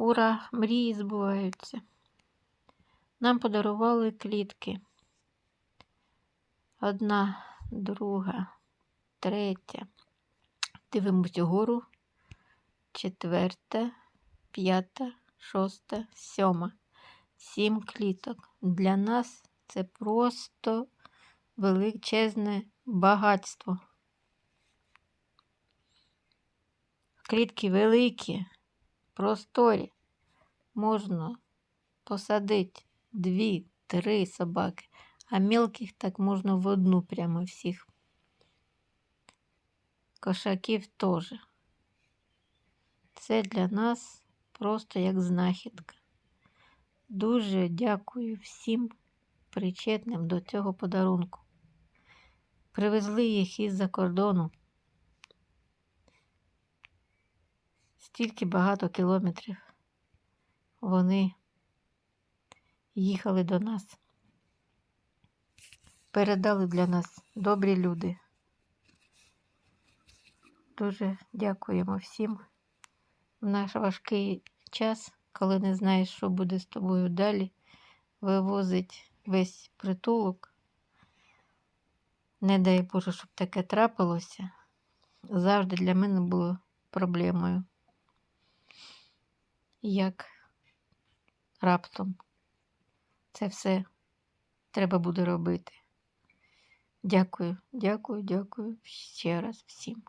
Ура, мрії збуваються. Нам подарували клітки. Одна, друга, третя. Дивимось угору. Четверта, п'ята, шоста, сьома. Сім кліток. Для нас це просто величезне багатство. Клітки великі, просторі. Можна посадити дві, три собаки, а мелких так можна в одну прямо всіх. Кошаків теж. Це для нас просто як знахідка. Дуже дякую всім причетним до цього подарунку. Привезли їх із-за кордону. Стільки багато кілометрів вони їхали до нас. Передали для нас добрі люди. Дуже дякуємо всім в наш важкий час, коли не знаєш, що буде з тобою далі, вивозить весь притулок. Не дай Боже, щоб таке трапилося. Завжди для мене було проблемою. Як раптом це все треба буде робити. Дякую, дякую, дякую ще раз всім.